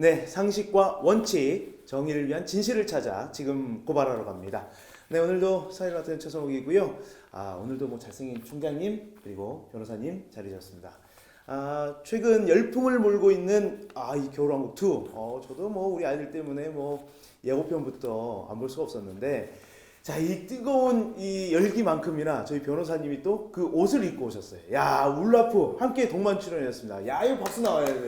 네, 상식과 원칙, 정의를 위한 진실을 찾아 지금 고발하러 갑니다. 네, 오늘도 사일 같은 최성욱이고요. 아, 오늘도 뭐 잘생긴 총장님 그리고 변호사님 자리셨습니다. 아, 최근 열풍을 몰고 있는 아, 이 겨울왕국 2. 어, 저도 뭐 우리 아이들 때문에 뭐 예고편부터 안 볼 수가 없었는데 자, 이 뜨거운 이 열기만큼이나 저희 변호사님이 또 그 옷을 입고 오셨어요. 야, 울라프 함께 동반 출연이었습니다. 야, 이거 박수 나와야 돼.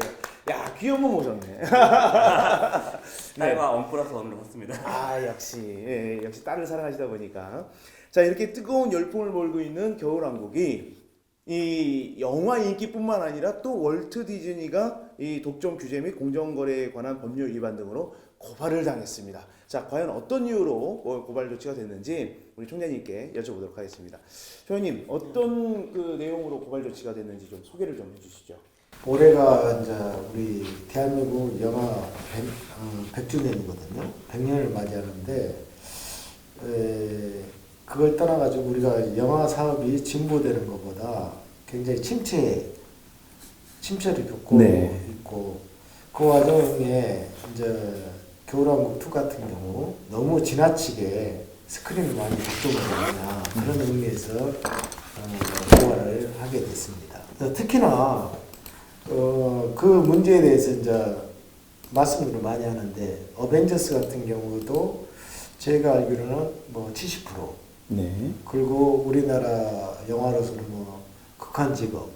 야, 귀여운 분 오셨네. 딸과 원 플러스 원으로 샀습니다. 아 역시 예, 역시 딸을 사랑하시다 보니까 자 이렇게 뜨거운 열풍을 몰고 있는 겨울왕국이 이 영화 인기뿐만 아니라 또 월트 디즈니가 이 독점 규제 및 공정거래에 관한 법률 위반 등으로 고발을 당했습니다. 자 과연 어떤 이유로 뭐 고발 조치가 됐는지 우리 총장님께 여쭤보도록 하겠습니다. 총장님 어떤 그 내용으로 고발 조치가 됐는지 좀 소개를 좀 해주시죠. 올해가 이제 우리 대한민국 영화 100, 주년이거든요 100년을 맞이하는데 에, 그걸 떠나가지고 우리가 영화 사업이 진보되는 것보다 굉장히 침체 침체를 겪고 네. 있고 그 와중에 이제 겨울왕국 2 같은 경우 너무 지나치게 스크린을 많이 독점하느냐 그런 의미에서 어, 고발을 하게 됐습니다. 특히나 어, 그 문제에 대해서 이제 말씀을 많이 하는데 어벤져스 같은 경우도 제가 알기로는 뭐 70% 네. 그리고 우리나라 영화로서는 뭐 극한 직업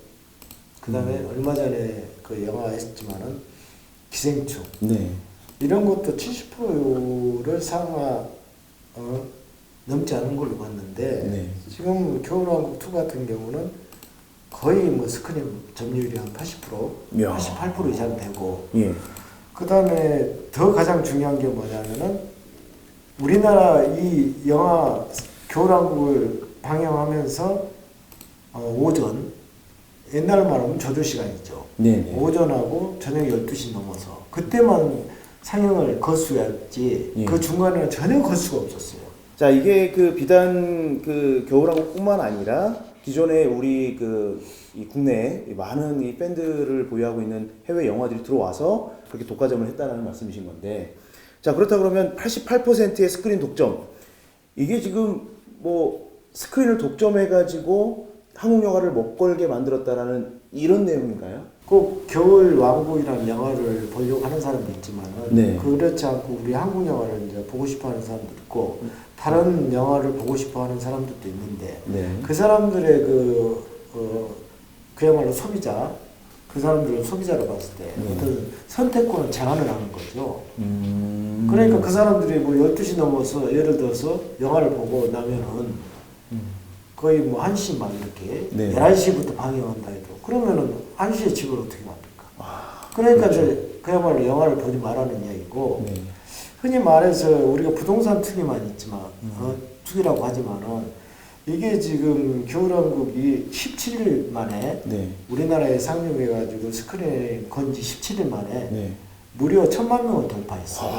그다음에 얼마 전에 그 영화 했지만은 기생충 네. 이런 것도 70%를 상하 어, 넘지 않은 걸로 봤는데 네. 지금 겨울왕국 2 같은 경우는 거의 뭐 스크린 점유율이 한 80%, 이야. 88% 이상 되고 예. 그 다음에 더 가장 중요한 게 뭐냐면은 우리나라 이 영화 겨울왕국을 방영하면서 어, 오전 옛날 말하면 저녁 시간이죠. 네네. 오전하고 저녁 12시 넘어서 그때만 상영을 거수했지 예. 그 중간에는 전혀 거수가 없었어요. 자 이게 그 비단 그 겨울왕국뿐만 아니라 기존에 우리 그 이 국내 이 많은 이 팬들을 보유하고 있는 해외 영화들이 들어와서 그렇게 독과점을 했다라는 말씀이신 건데 자 그렇다 그러면 88%의 스크린 독점 이게 지금 뭐 스크린을 독점해 가지고 한국 영화를 못 걸게 만들었다라는 이런 내용인가요? 꼭 겨울 왕국이라는 영화를 보려고 하는 사람도 있지만은 네. 그렇지 않고 우리 한국 영화를 이제 보고 싶어하는 사람도 있고 다른 영화를 보고 싶어하는 사람들도 있는데 네. 그 사람들의 그 어, 그야말로 소비자 그 사람들을 소비자로 봤을 때 네. 어떤 선택권을 제한을 하는 거죠. 음. 그러니까 그 사람들이 뭐 12시 넘어서 예를 들어서 영화를 보고 나면은 거의 뭐 1시 막 이렇게 네. 11시부터 방영한다 해도 그러면은 1시에 집을 어떻게? 아, 그러니까 이제 그야말로 영화를 보지 말라는 이야기고 네. 흔히 말해서 우리가 부동산 투기만 있지만 음. 어, 투기라고 하지만은 이게 지금 겨울왕국이 17일 만에 네. 우리나라에 상륙해가지고 스크린 건지 17일 만에 네. 무려 천만 명을 돌파했어요.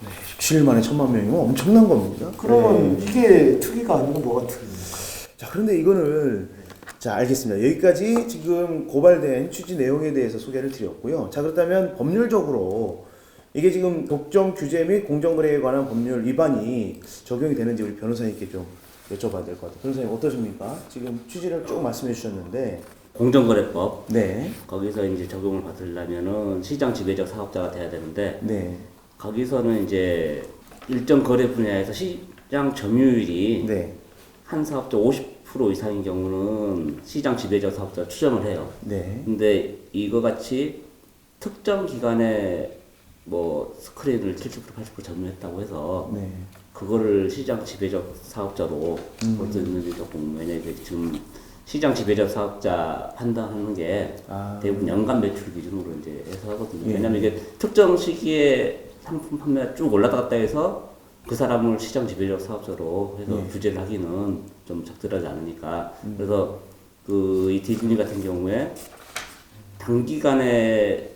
네. 17일 만에 천만 명이면 엄청난 겁니다. 그러면 네. 이게 투기가 아니고 뭐가 투기입니까? 자 그런데 이거는 자 알겠습니다. 여기까지 지금 고발된 취지 내용에 대해서 소개를 드렸고요. 자 그렇다면 법률적으로 이게 지금 독점 규제 및 공정거래에 관한 법률 위반이 적용이 되는지 우리 변호사님께 좀 여쭤봐야 될 것 같아요. 변호사님 어떠십니까? 지금 취지를 쭉 말씀해 주셨는데 공정거래법 네, 거기서 이제 적용을 받으려면은 시장 지배적 사업자가 돼야 되는데 네, 거기서는 이제 일정 거래 분야에서 시장 점유율이 네, 한 사업자 50% 이상인 경우는 시장 지배적 사업자 추정을 해요. 네, 근데 이거 같이 특정 기간에 뭐 스크린을 70% 80% 점유했다고 해서 네. 그거를 시장 지배적 사업자로 음. 볼수 있는지 조금 왜냐면 지금 시장 지배적 사업자 판단하는 게 아. 대부분 연간 매출 기준으로 이제 해서 하거든요. 예. 왜냐면 이게 특정 시기에 상품 판매가 쭉 올라갔다 갔다 해서 그 사람을 시장 지배적 사업자로 해서 예. 규제를 하기는 좀 적절하지 않으니까 음. 그래서 그 이 디즈니 같은 경우에 단기간에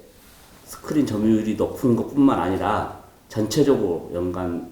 스크린 점유율이 높은 것뿐만 아니라 전체적으로 연간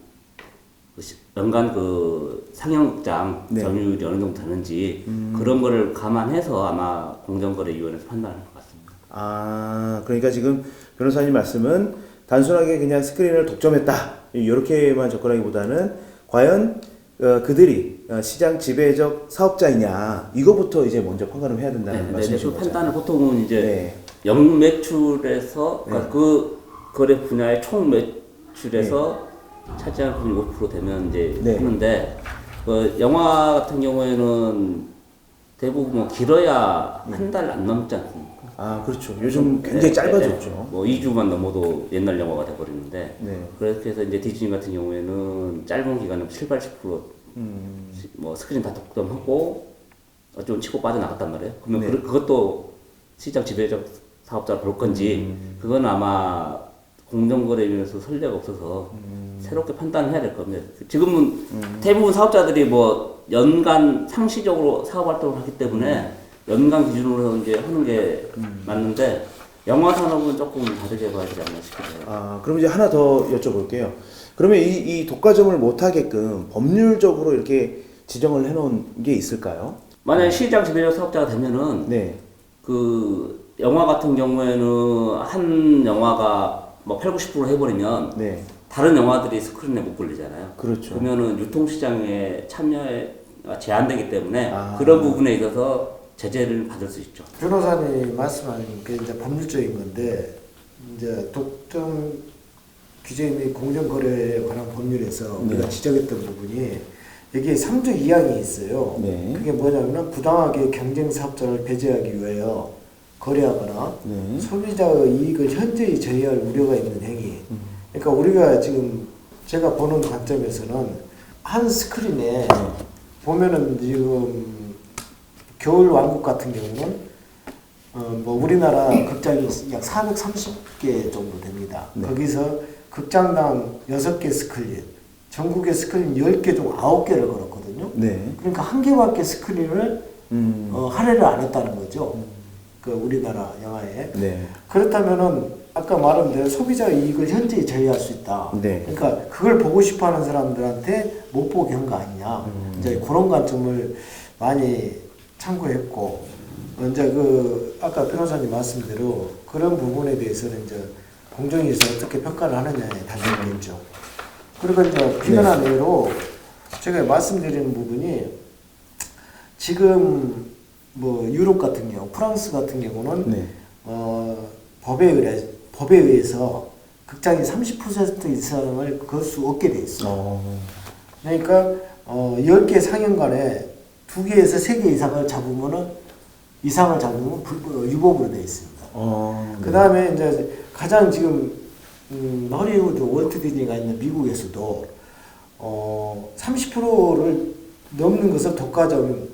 그 시- 연간 그 상영극장 네. 점유율이 어느 정도 되는지 그런 거를 감안해서 아마 공정거래위원회에서 판단할 것 같습니다. 아, 그러니까 지금 변호사님 말씀은 단순하게 그냥 스크린을 독점했다 이렇게만 접근하기보다는 과연 어, 그들이 어, 시장 지배적 사업자이냐 이거부터 이제 먼저 판단을 해야 네, 된다는 근데 말씀이신 그 거죠. 판단을 보통은 이제 네. 연매출에서 그러니까 네. 그 거래 분야의 총 매출에서 차지하는 비율이 5% 되면 이제 네. 하는데 그 영화 같은 경우에는 대부분 뭐 길어야 한 달 안 넘지 않습니까? 아 그렇죠. 요즘 굉장히 네, 짧아졌죠. 네. 뭐 2주만 넘어도 옛날 영화가 돼버리는데 네. 그렇게 해서 이제 디즈니 같은 경우에는 짧은 기간에 7, 80%뭐 스크린 다 독점하고 좀 치고 빠져나갔단 말이에요. 그러면 네. 그, 그것도 시장 지배적 사업자가 볼 건지 음. 그건 아마 공정거래위원회에서 선례가 없어서 음. 새롭게 판단해야 될 겁니다. 지금은 대부분 사업자들이 뭐 연간 상시적으로 사업 활동을 하기 때문에 연간 기준으로 이제 하는 게 음. 맞는데 영화 산업은 조금 다르게 봐야 되지 않나 싶어요. 아 그럼 이제 하나 더 여쭤볼게요. 그러면 이, 이 독과점을 못하게끔 법률적으로 이렇게 지정을 해놓은 게 있을까요? 만약에 시장 지배적 사업자가 되면은 네. 그 영화 같은 경우에는 한 영화가 뭐 8, 90% 해버리면 네. 다른 영화들이 스크린에 못 걸리잖아요. 그렇죠. 그러면은 유통시장에 참여가 제한되기 때문에 아. 그런 부분에 있어서 제재를 받을 수 있죠. 변호사님 말씀하는 게 이제 법률적인 건데 이제 독점 규제 및 공정거래에 관한 법률에서 네. 우리가 지적했던 부분이 여기에 3조 2항이 있어요. 네. 그게 뭐냐면 부당하게 경쟁 사업자를 배제하기 위하여 거래하거나 네. 소비자의 이익을 현저히 저해할 우려가 있는 행위. 음. 그러니까 우리가 지금 제가 보는 관점에서는 한 스크린에 네. 보면은 지금 겨울 왕국 같은 경우는 어 뭐 우리나라 극장이 약 430개 정도 됩니다. 네. 거기서 극장당 6개 스크린, 전국의 스크린 10개 중 9개를 걸었거든요. 네. 그러니까 한 개밖에 스크린을 음. 어, 할애를 안 했다는 거죠. 그 우리나라 영화에. 네. 그렇다면은 아까 말한 대로 소비자 이익을 현저히 저해할 수 있다. 네. 그러니까 그걸 보고 싶어 하는 사람들한테 못 보게 한 거 아니냐. 음. 이제 그런 관점을 많이 참고했고 어, 이제 그 아까 변호사님 말씀대로 그런 부분에 대해서는 이제 공정위에서 어떻게 평가를 하느냐에 달려있겠죠. 그리고 이제 네. 예로 제가 말씀드리는 부분이 지금 뭐 유럽 같은 경우, 프랑스 같은 경우는 네. 어, 법에 의해 법에 의해서 극장이 30% 이상을 걸수 없게 돼 있어. 어. 그러니까 어, 10개 상영관에 2개에서 3개 이상을 잡으면은 이상을 잡으면 불, 어, 유법으로 돼 있습니다. 어. 네. 그 다음에 이제 가장 지금 음, 허리우드 월트 디즈니가 있는 미국에서도 어, 30%를 넘는 것을 독과점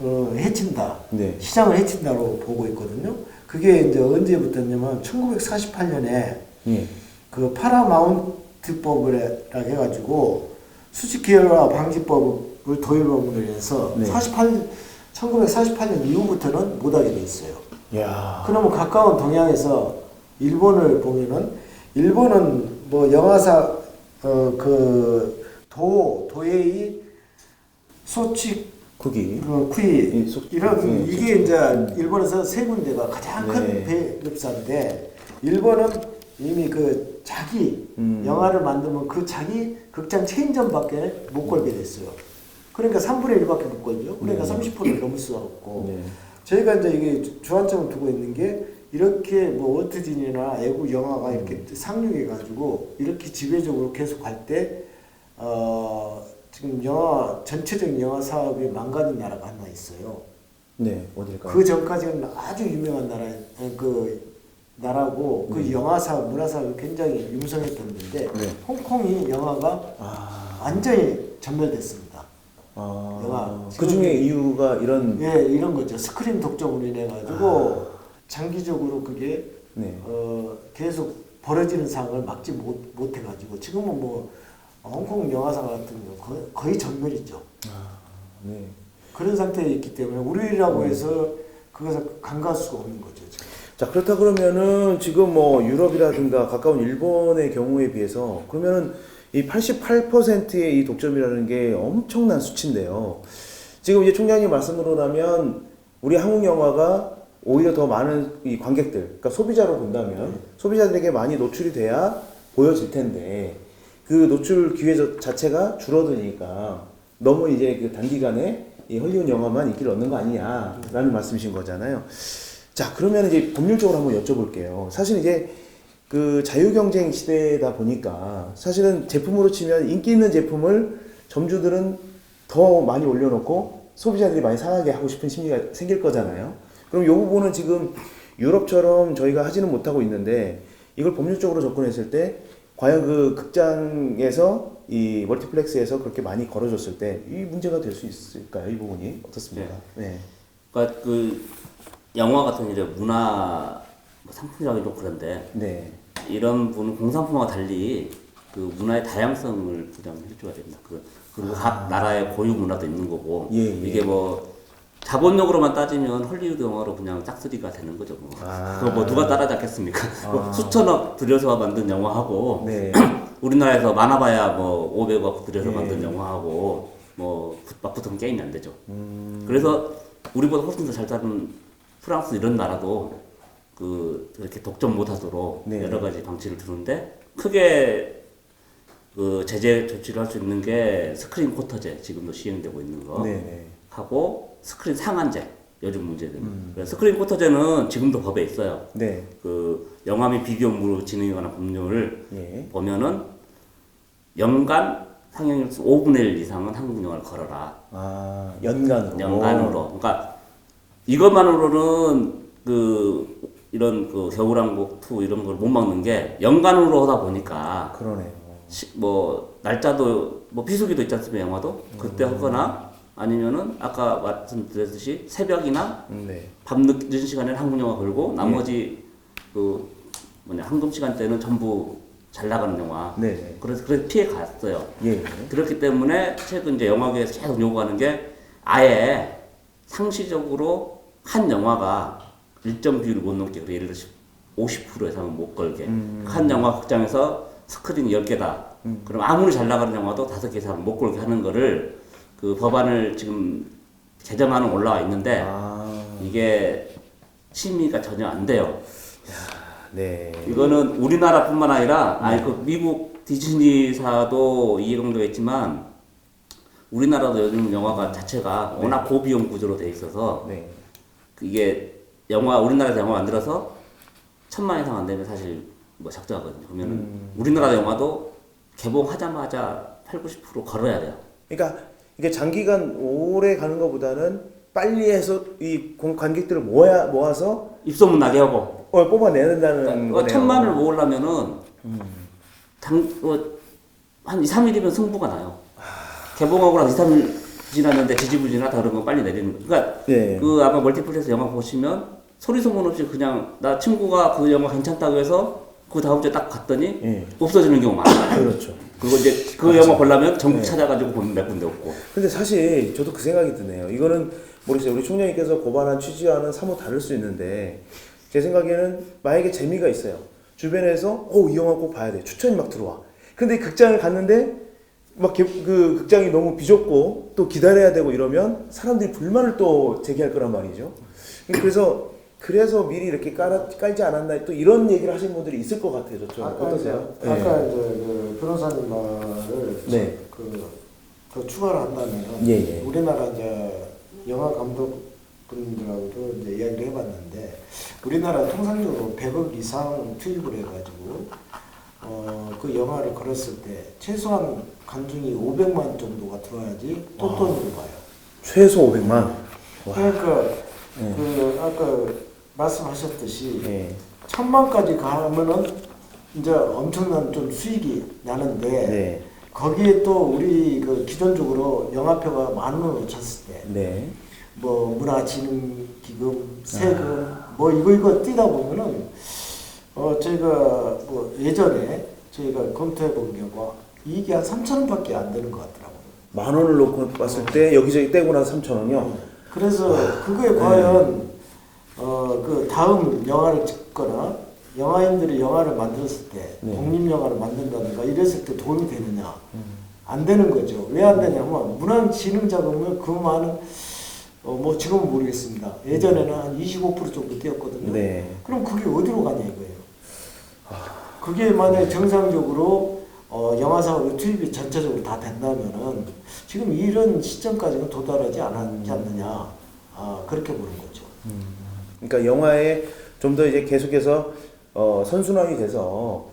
어, 해친다. 네. 시장을 해친다고 보고 있거든요. 그게 이제 언제부터냐면 1948년에 예. 그 파라마운트법을 해가지고 수직 계열화 방지법 을 도입함으로 인해서 네. 48 1948년 이후부터는 못하게 돼 있어요. 야. 그러면 가까운 동양에서 일본을 보면은 일본은 뭐 영화사 어 그 도 도에이 소치 국이. 어, 쿠이 예, 소- 이런 예, 이게 이제 일본에서 세 군데가 가장 큰 네. 배급사인데 일본은 이미 그 자기 음. 영화를 만들면 그 자기 극장 체인점밖에 못 걸게 됐어요. 그러니까 3분의 1밖에 못 걸죠. 그러니까 네. 30%를 넘을 수가 없고 네. 저희가 이제 이게 주- 주안점을 두고 있는 게 이렇게 뭐 월트디즈니나 애국 영화가 이렇게 음. 상륙해 가지고 이렇게 지배적으로 계속 갈 때 어, 지금 영화 전체적인 영화 사업이 망가진 나라가 하나 있어요. 네. 어딜까요? 그 전까지는 아주 유명한 나라 그 나라고 그 네. 영화 사업 문화 사업이 굉장히 융성했던 데인데 네. 홍콩이 영화가 아. 완전히 전멸됐습니다. 아. 영화. 그 중에 이유가 이런. 예, 이런 거죠. 스크린 독점으로 인해 가지고 장기적으로 그게 네. 어, 계속 벌어지는 상황을 막지 못, 못해 가지고 지금은 뭐 홍콩 영화상 같은 경우 거의, 거의 전멸이죠. 아. 네. 그런 상태에 있기 때문에 우리라고 해서 그것을 간과할 수가 없는 거죠. 지금. 자 그렇다 그러면은 지금 뭐 유럽이라든가 가까운 일본의 경우에 비해서 그러면은 이 88%의 이 독점이라는 게 엄청난 수치인데요. 지금 이제 총장님 말씀으로라면 우리 한국 영화가 오히려 더 많은 이 관객들, 그러니까 소비자로 본다면 소비자들에게 많이 노출이 돼야 보여질 텐데 그 노출 기회 저- 자체가 줄어드니까 너무 이제 그 단기간에 이 헐리우드 영화만 인기를 얻는 거 아니냐라는 말씀이신 거잖아요. 자 그러면 이제 법률적으로 한번 여쭤볼게요. 사실 이제 그 자유경쟁 시대다 보니까 사실은 제품으로 치면 인기 있는 제품을 점주들은 더 많이 올려놓고 소비자들이 많이 사게 하고 싶은 심리가 생길 거잖아요. 그럼 이 부분은 지금 유럽처럼 저희가 하지는 못하고 있는데 이걸 법률적으로 접근했을 때 과연 그 극장에서 이 멀티플렉스에서 그렇게 많이 걸어줬을 때 이 문제가 될 수 있을까요? 이 부분이 어떻습니까? 네. 그러니까 그 영화 같은 이제 문화 뭐 상품이라기 좀 그런데 네. 이런 부분 공산품과 달리 그 문화의 다양성을 보장해줘야 됩니다. 그 그리고 각 나라의 고유 문화도 있는 거고 아. 예, 예. 이게 뭐 자본력으로만 따지면 헐리우드 영화로 그냥 짝수리가 되는 거죠. 뭐. 아. 그거 뭐 누가 따라잡겠습니까? 뭐 수천억 들여서 만든 영화하고 네. 우리나라에서 많아봐야 뭐 500억 들여서 예. 만든 영화하고 뭐 맞붙으면 게임이 안 되죠. 음. 그래서 우리보다 훨씬 더 잘 사는 프랑스 이런 나라도 그 그렇게 독점 못하도록 네. 여러 가지 방치를 두는데 크게 그 제재 조치를 할 수 있는 게 스크린 쿼터제 지금도 시행되고 있는 거 네네. 하고 스크린 상한제 요즘 문제는 음. 스크린 쿼터제는 지금도 법에 있어요. 네. 그 영화 및 비디오 업무로 진행에 관한 법률을 예. 보면은 연간 상영일 수 5분의 1 이상은 한국 영화를 걸어라. 아 연간으로. 연간으로. 그러니까 이것만으로는 그 이런 그 겨울왕국 2 이런 걸 못 막는 게 연간으로 하다 보니까 그러네요. 시, 뭐 날짜도 뭐 비수기도 있지 않습니까 영화도 그때 하거나 아니면은 아까 말씀드렸듯이 새벽이나 음, 네. 밤 늦은 시간에는 한국 영화 걸고 나머지 그 뭐냐 황금 시간대는 전부 잘 나가는 영화. 네네. 그래서 그래서 피해 갔어요. 예. 그렇기 때문에 최근 이제 영화계에서 계속 요구하는 게 아예 상시적으로 한 영화가 일정 비율을 못 넘게 그래 예를 들어 50% 이상은 못 걸게 한 영화 극장에서 스크린이 10개다 그럼 아무리 잘 나가는 영화도 5개 이상 못 걸게 하는 거를 그 법안을 지금 개정안은 올라와 있는데 아. 이게 심의가 전혀 안 돼요. 네. 이거는 우리나라뿐만 아니라 아니 그 미국 디즈니사도 이해관계가 있지만 우리나라도 요즘 영화가 자체가 워낙 고비용 구조로 돼 있어서 네. 이게 영화 우리나라에서 영화 만들어서 천만 이상 안 되면 사실 뭐 적자거든요. 그러면 은 우리나라 영화도 개봉하자마자 8, 90% 걸어야 돼요. 그러니까 이게 장기간 오래 가는 것보다는 빨리 해서 이 공- 관객들을 모아 모아서 입소문 나게 하고 어, 뽑아내야 된다는 그러니까 거네요. 천만을 모으려면은 당, 어, 한 2, 3일이면 승부가 나요. 개봉하고 나서 2, 3일 지났는데 지지부진하 다른 건 빨리 내리는 거. 그러니까 네. 그 아마 멀티플렉스 영화 보시면 소리 소문 없이 그냥 나 친구가 그 영화 괜찮다고 해서 그 다음 주에 딱 갔더니 예. 없어지는 경우 많아요. 그렇죠. 그리고 이제 그 영화 보려면 전국 네. 찾아가지고 보면 몇 군데 없고. 근데 사실 저도 그 생각이 드네요. 이거는 모르겠어요. 우리 총장님께서 고발한 취지와는 사뭇 다를 수 있는데 제 생각에는 만약에 재미가 있어요. 주변에서 어, 이 영화 꼭 봐야 돼. 추천이 막 들어와. 근데 극장을 갔는데 막 그 극장이 너무 비좁고 또 기다려야 되고 이러면 사람들이 불만을 또 제기할 거란 말이죠. 그래서 그래서 미리 이렇게 깔아, 깔지 않았나 또 이런 얘기를 하시는 분들이 있을 것 같아요. 저처럼 아까 어떠세요? 이제, 아까 이제 그 변호사님 말을 네. 그 더 추가를 한다면 예, 예. 우리나라 이제 영화 감독분들하고도 이제 이야기를 해봤는데 우리나라 통상적으로 100억 이상 투입을 해가지고 어, 그 영화를 걸었을 때 최소한 관중이 500만 정도가 들어야지 또 돈으로 봐요. 최소 500만. 와. 그러니까 네. 그 아까 말씀하셨듯이 예. 천만까지 가면은 이제 엄청난 좀 수익이 나는데 네. 거기에 또 우리 그 기존적으로 영화표가 만 원으로 쳤을 때 네. 뭐 문화진흥기금 세금 뭐 이거 이거 뛰다 보면은 어 저희가 뭐 예전에 저희가 검토해 본 결과 이익이 한 3천 원밖에 안 되는 것 같더라고요. 만 원을 놓고 봤을 때 여기저기 떼고 나서 3천 원이요. 그래서 그거에 과연 어그 다음 영화를 찍거나 영화인들이 영화를 만들었을 때 네. 독립 영화를 만든다든가 이랬을 때 돈이 되느냐 안 되는 거죠. 왜 안 되냐면 문화진흥 자금을 그 많은 어 뭐 지금은 모르겠습니다. 예전에는 한 25% 정도 뛰었거든요. 네. 그럼 그게 어디로 가냐 이거예요. 그게 만약에 정상적으로 어, 영화사업 투입이 전체적으로 다 된다면은 지금 이런 시점까지는 도달하지 않았지 않느냐 아, 그렇게 보는 거죠. 그러니까 영화에 좀 더 이제 계속해서 어, 선순환이 돼서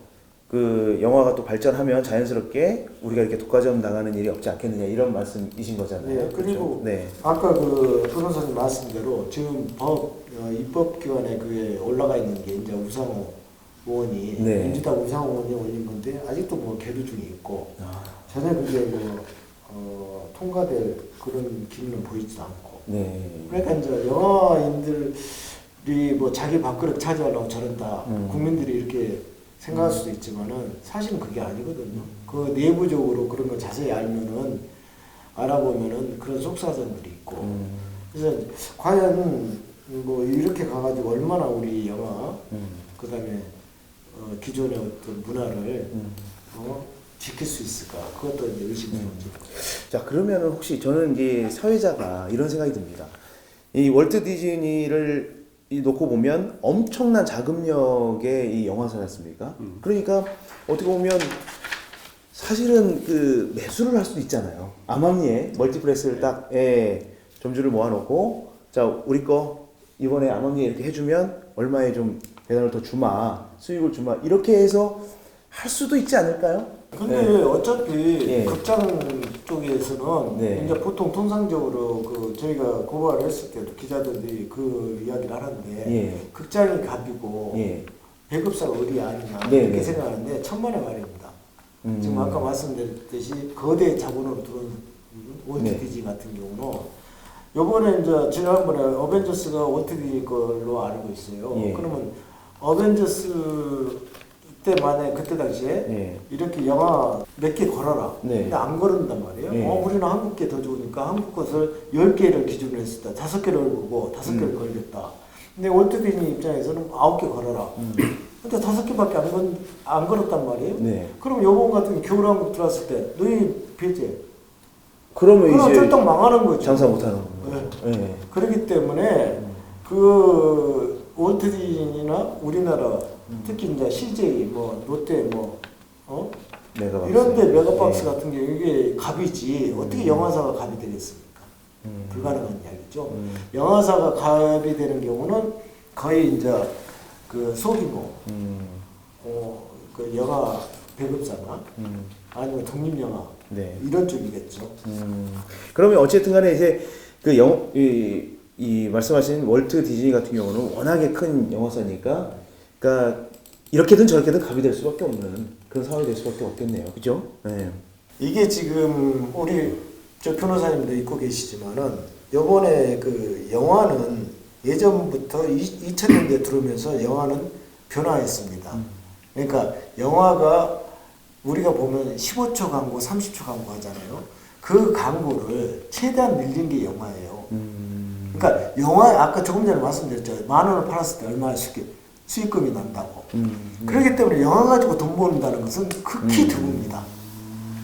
그 영화가 또 발전하면 자연스럽게 우리가 이렇게 독과점 나가는 일이 없지 않겠느냐 이런 말씀이신 거잖아요. 네, 그리고 그렇죠? 네. 아까 그 변호사님 말씀대로 지금 법 어, 입법기관에 그게 올라가 있는 게 이제 우상호 의원이 네. 민주당 우상호 의원이 올린 건데 아직도 뭐 계류 중에 있고 아, 전혀 그게 뭐 어, 통과될 그런 기미는 보이지도 않고 네. 그러니까 이제 영화인들이 뭐 자기 밥그릇 차지하려고 저런다 음. 국민들이 이렇게 생각할 수도 있지만은 사실은 그게 아니거든요. 그 내부적으로 그런 걸 자세히 알면은 알아보면은 그런 속사정들이 있고 음, 그래서 과연 뭐 이렇게 가가지고 얼마나 우리 영화 음, 그다음에 어, 기존의 어떤 문화를 음. 어, 지킬 수 있을까 그것도 이제 의심스러워지고 자 그러면은 혹시 저는 이제 사회자가 이런 생각이 듭니다. 이 월트 디즈니를 이 놓고 보면 엄청난 자금력의 이 영화사지 않습니까? 그러니까 어떻게 보면 사실은 그 매수를 할 수도 있잖아요. 암암리에 멀티플렉스를 딱 예, 점주를 모아놓고 자 우리 거 이번에 암암리에 이렇게 해주면 얼마에 좀 배당을 더 주마 수익을 주마 이렇게 해서 할 수도 있지 않을까요? 근데 네. 어차피 예. 극장 쪽에서는 네. 이제 보통 통상적으로 그 저희가 고발을 했을 때도 기자들이 그 이야기를 하는데 예. 극장이 갑이고 예. 배급사가 어디 아니냐 네, 이렇게 네. 생각하는데 천만의 말입니다. 음. 지금 아까 말씀드렸듯이 거대 자본으로 들어온 월트 네. 같은 경우는 요번에 이제 지난번에 어벤져스가 디즈니 걸로 알고 있어요. 예. 그러면 어벤져스 때 만에 그때 당시에 예. 이렇게 영화 몇 개 걸어라. 네. 근데 안 걸은단 말이에요. 네. 어, 우리는 한국 게 더 좋으니까 한국 것을 10개를 기준으로 했을 때 다섯 개를 보고 다섯 개를 음. 걸겠다. 근데 디즈니 입장에서는 아홉 개 걸어라. 근데 다섯 개밖에 안, 건, 안 걸었단 말이에요. 네. 그럼 요번 같은 겨울왕국 들어왔을 때 너희 배제. 그러면 그럼 이제 쫄딱 망하는 거죠. 장사 못하는 네. 거죠. 예. 그렇기 때문에 그 월트 디즈니나 우리나라 특히 이제 CJ 뭐 롯데 뭐 어? 메가박스. 이런데 메가박스 예. 같은 경우 이게 갑이지 어떻게 영화사가 갑이 되겠습니까? 음. 불가능한 이야기죠. 음. 영화사가 갑이 되는 경우는 거의 이제 그 소규모 음. 어, 그 영화 배급사나 음. 아니면 독립영화 네. 이런 쪽이겠죠. 음. 그러면 어쨌든 간에 이제 그 영, 이, 이 말씀하신 월트 디즈니 같은 경우는 워낙에 큰 영화사니까 그러니까 이렇게든 저렇게든 갑이 될 수밖에 없는 그런 상황이 될 수밖에 없겠네요. 그죠? 네. 이게 지금 우리 저 변호사님도 있고 계시지만은 요번에 그 영화는 예전부터 2000년대 들어오면서 영화는 변화했습니다. 그러니까 영화가 우리가 보면 15초 광고, 30초 광고 하잖아요. 그 광고를 최대한 늘린 게 영화예요. 음. 그러니까 영화 아까 조금 전에 말씀드렸죠. 만 원을 팔았을 때 얼마나 수익, 수익금이 난다고. 음. 그렇기 때문에 영화 가지고 돈 버는다는 것은 극히 드뭅니다.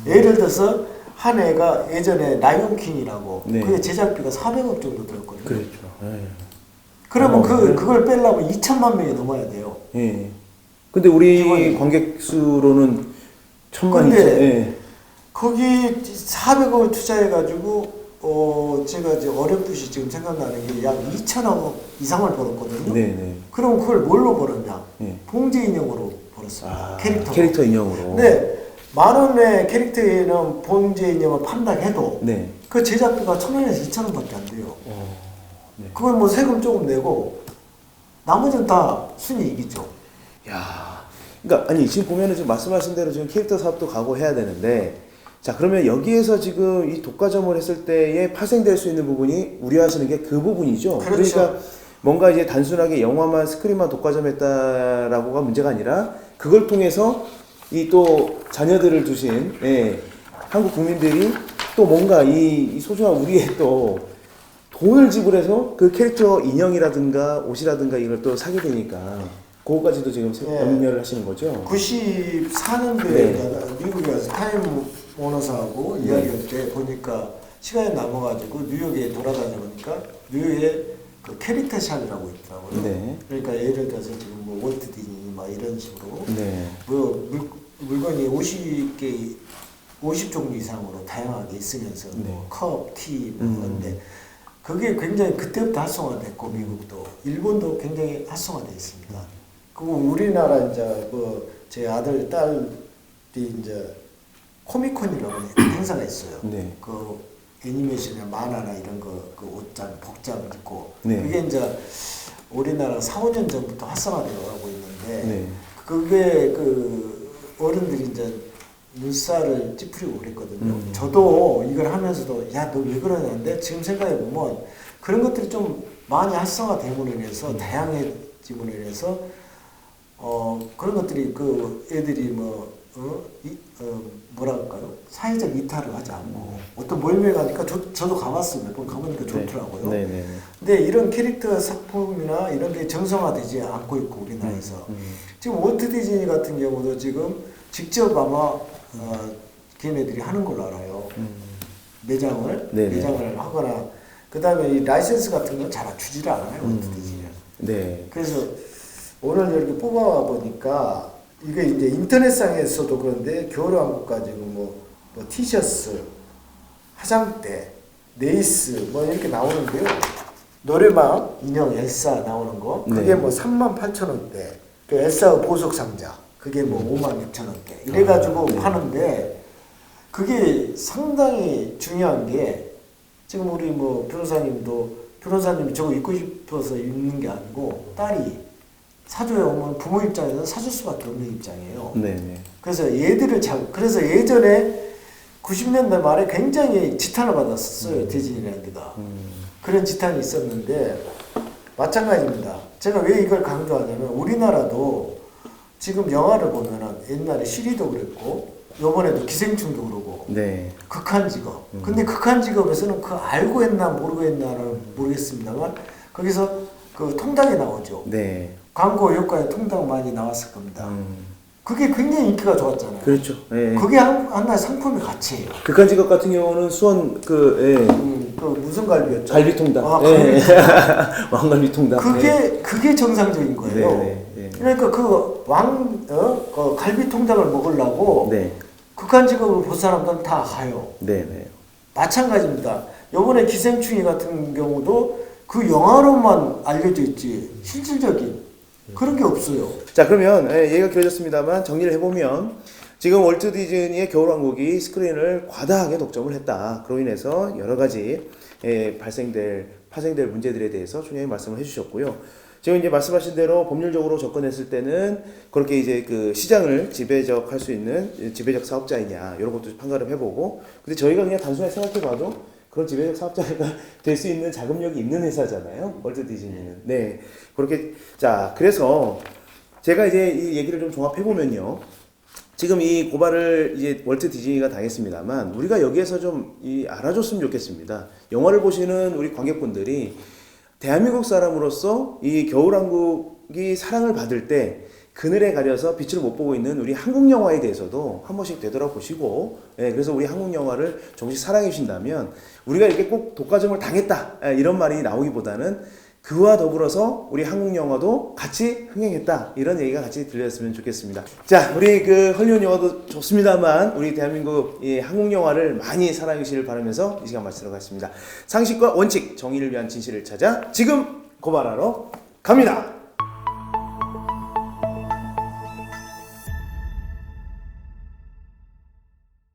예를 들어서 한 해가 예전에 라이온킹이라고 네. 그게 제작비가 400억 정도 들었거든요. 그렇죠. 예. 그러면 어, 그 그래? 그걸 빼려면 2천만 명이 넘어야 돼요. 예. 근데 우리 기본이. 관객 수로는 천만이죠. 근데 예. 거기 400억을 투자해가지고 어 제가 이제 어렴풋이 지금 생각나는 게 약 2천억 이상을 벌었거든요. 네, 네. 그럼 그걸 뭘로 벌었냐? 예. 봉제 인형으로 벌었습니다. 아, 캐릭터. 캐릭터 인형으로. 근데 만 원의 캐릭터에는 봉제 인형을 판다 해도 네. 그 제작비가 천 원에서 이천 원밖에 안 돼요. 어. 네. 그걸 뭐 세금 조금 내고 나머지는 다 순이익이죠. 야, 그러니까 아니 지금 보면은 지금 말씀하신 대로 지금 캐릭터 사업도 가고 해야 되는데, 자 그러면 여기에서 지금 이 독과점을 했을 때에 파생될 수 있는 부분이 우려하시는 게 그 부분이죠. 그렇죠. 그러니까 뭔가 이제 단순하게 영화만 스크린만 독과점했다라고가 문제가 아니라 그걸 통해서 이 또 자녀들을 두신 예, 한국 국민들이 또 뭔가 이, 이 소중한 우리의 또 돈을 지불해서 그 캐릭터 인형이라든가 옷이라든가 이걸 또 사게 되니까 그거까지도 지금 세- 네. 염려를 하시는 거죠. 94년도에 네. 미국에 가서 타임 오너사하고 이야기할 때 보니까 시간이 남아가지고 뉴욕에 돌아다녀 보니까 뉴욕에 그 캐릭터 샵이라고 있더라고요. 네. 그러니까 예를 들어서 지금 뭐 월트 디즈니나 뭐 이런 식으로 네. 뭐 물, 물건이 50개 50종류 이상으로 다양하게 있으면서 네. 뭐 컵, 티, 음. 뭐 건데 그게 굉장히 그때부터 활성화됐고 미국도 일본도 굉장히 활성화돼 있습니다. 그리고 우리나라 이제 뭐 제 아들 딸이 이제 코미콘이라고 행사가 있어요. 네. 그 애니메이션이나 만화나 이런 거 그 옷장 복장 입고 네. 그게 이제 우리나라 4, 5년 전부터 활성화되어 가고 있는데 네. 그게 그 어른들이 이제 눈살을 찌푸리고 그랬거든요. 음. 저도 이걸 하면서도 야 너 왜 그러냐는데 지금 생각해 보면 그런 것들이 좀 많이 활성화됨으로 인해서 다양해짐으로 인해서 어 그런 것들이 그 애들이 뭐 어, 이, 어 뭐라 할까요? 사회적 이탈을 하지 않고 어떤 모임에 가니까 저, 저도 가봤어요. 몇 번 가보니까 좋더라고요. 네, 네, 네. 근데 이런 캐릭터 작품이나 이런 게 정성화되지 않고 있고 우리나라에서 음. 지금 월트 디즈니 같은 경우도 지금 직접 아마 어, 걔네들이 하는 걸로 알아요. 음. 매장을 네 네. 매장을 하거나 그 다음에 이 라이센스 같은 건 잘 주지를 않아요 월트 음. 디즈니는. 네. 그래서 오늘 이렇게 뽑아와 보니까 이게 이제 인터넷상에서도 그런데 겨울왕국 가지고 뭐, 뭐 티셔츠, 화장대, 레이스 뭐 이렇게 나오는데요. 노래방 인형 엘사 나오는 거 그게 네. 뭐 3만 8천 원대. 그 엘사 보석 상자 그게 뭐 5만 6천 원대. 이래가지고 아, 네. 파는데 그게 상당히 중요한 게 지금 우리 뭐 변호사님도 변호사님이 저거 입고 싶어서 입는 게 아니고 딸이 사줘야 오면 부모 입장에서는 사줄 수밖에 없는 입장이에요. 네, 네. 그래서 얘들을 자 그래서 예전에 90년대 말에 굉장히 지탄을 받았었어요 디즈니랜드가 음. 그런 지탄이 있었는데 마찬가지입니다. 제가 왜 이걸 강조하냐면 우리나라도 지금 영화를 보면은 옛날에 시리도 그랬고 요번에도 기생충도 그러고 네. 극한 직업. 음. 근데 극한 직업에서는 그 알고 했나 모르고 했나는 모르겠습니다만 거기서 그 통닭이 나오죠. 네. 광고 효과에 통닭 많이 나왔을 겁니다. 음. 그게 굉장히 인기가 좋았잖아요. 그렇죠. 예. 그게 한, 하나의 상품의 가치예요. 극한 직업 같은 경우는 수원 그 예. 음, 그 무슨 갈비였죠? 갈비통닭. 아, 예. 갈비. 왕갈비통닭. 그게 그게 정상적인 거예요. 네, 네, 네. 그러니까 그 왕, 어, 그 갈비 통닭을 먹으려고 네. 극한 직업을 본 사람들은 다 가요. 네, 네. 마찬가지입니다. 요번에 기생충이 같은 경우도 그 영화로만 알려져 있지 실질적인 그런 게 없어요. 자 그러면 예, 얘기가 길어졌습니다만 정리를 해보면 지금 월트 디즈니의 겨울왕국이 스크린을 과다하게 독점을 했다. 그로 인해서 여러 가지 예, 발생될 파생될 문제들에 대해서 총장이 말씀을 해주셨고요. 지금 이제 말씀하신 대로 법률적으로 접근했을 때는 그렇게 이제 그 시장을 지배적 할 수 있는 지배적 사업자이냐 이런 것도 판가름 해보고 근데 저희가 그냥 단순하게 생각해봐도 그런 지배적 사업자가 될 수 있는 자금력이 있는 회사잖아요. 월트 디즈니는. 네. 그렇게 자 그래서 제가 이제 이 얘기를 좀 종합해 보면요. 지금 이 고발을 이제 월트 디즈니가 당했습니다만 우리가 여기에서 좀 이 알아줬으면 좋겠습니다. 영화를 보시는 우리 관객분들이 대한민국 사람으로서 이 겨울왕국이 사랑을 받을 때 그늘에 가려서 빛을 못 보고 있는 우리 한국 영화에 대해서도 한 번씩 되돌아보시고 예, 그래서 우리 한국 영화를 조금씩 사랑해 주신다면 우리가 이렇게 꼭 독과점을 당했다 예, 이런 말이 나오기보다는 그와 더불어서 우리 한국 영화도 같이 흥행했다 이런 얘기가 같이 들렸으면 좋겠습니다. 자, 우리 그 헐리우드 영화도 좋습니다만 우리 대한민국 이 한국 영화를 많이 사랑해 주시길 바라면서 이 시간 마치도록 하겠습니다. 상식과 원칙, 정의를 위한 진실을 찾아 지금 고발하러 갑니다.